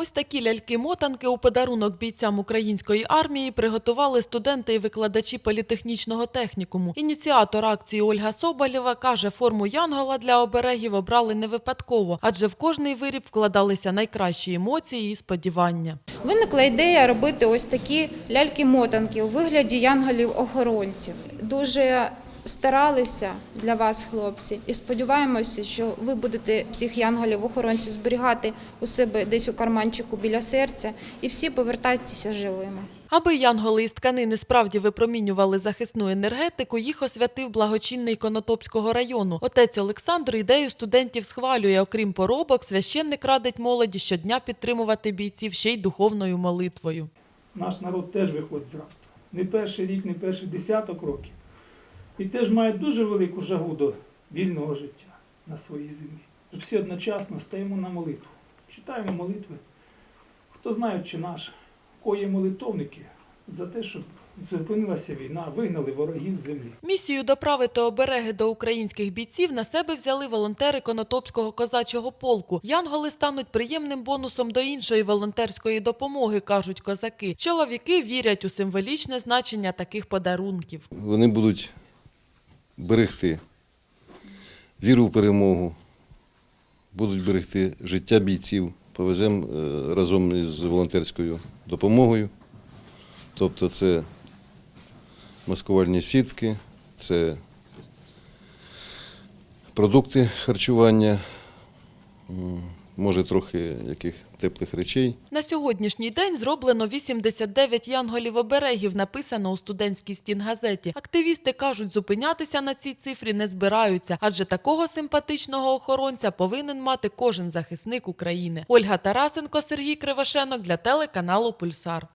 Ось такі ляльки-мотанки у подарунок бійцям української армії приготували студенти і викладачі політехнічного технікуму. Ініціатор акції Ольга Соболєва каже, форму Янгола для оберегів обрали не випадково, адже в кожний виріб вкладалися найкращі емоції і сподівання. Виникла ідея робити ось такі ляльки-мотанки у вигляді янголів-охоронців. Дуже старалися для вас, хлопці, і сподіваємося, що ви будете цих янголів-охоронців зберігати у себе десь у карманчику біля серця, і всі повертайтеся живими. Аби янголи із тканини справді випромінювали захисну енергетику, їх освятив благочинний Конотопського району. Отець Олександр ідею студентів схвалює. Окрім поробок, священник радить молоді щодня підтримувати бійців ще й духовною молитвою. Наш народ теж виходить з рабства. Не перший рік, не перший десяток років. І теж має дуже велику жагу до вільного життя на своїй землі. Всі одночасно стаємо на молитву, читаємо молитви. Хто знає, чи наш, кого є молитовники за те, щоб зупинилася війна, вигнали ворогів з землі. Місію доправити обереги до українських бійців на себе взяли волонтери Конотопського козачого полку. Янголи стануть приємним бонусом до іншої волонтерської допомоги, кажуть козаки. Чоловіки вірять у символічне значення таких подарунків. Вони будуть берегти віру в перемогу, будуть берегти життя бійців. Повеземо е, разом із волонтерською допомогою. Тобто це маскувальні сітки, це продукти харчування, може трохи яких теплих речей. На сьогоднішній день зроблено 89 янголів-оберегів, написано у студентській стінгазеті. Активісти кажуть, зупинятися на цій цифрі не збираються, адже такого симпатичного охоронця повинен мати кожен захисник України. Ольга Тарасенко, Сергій Кривошенок для телеканалу Пульсар.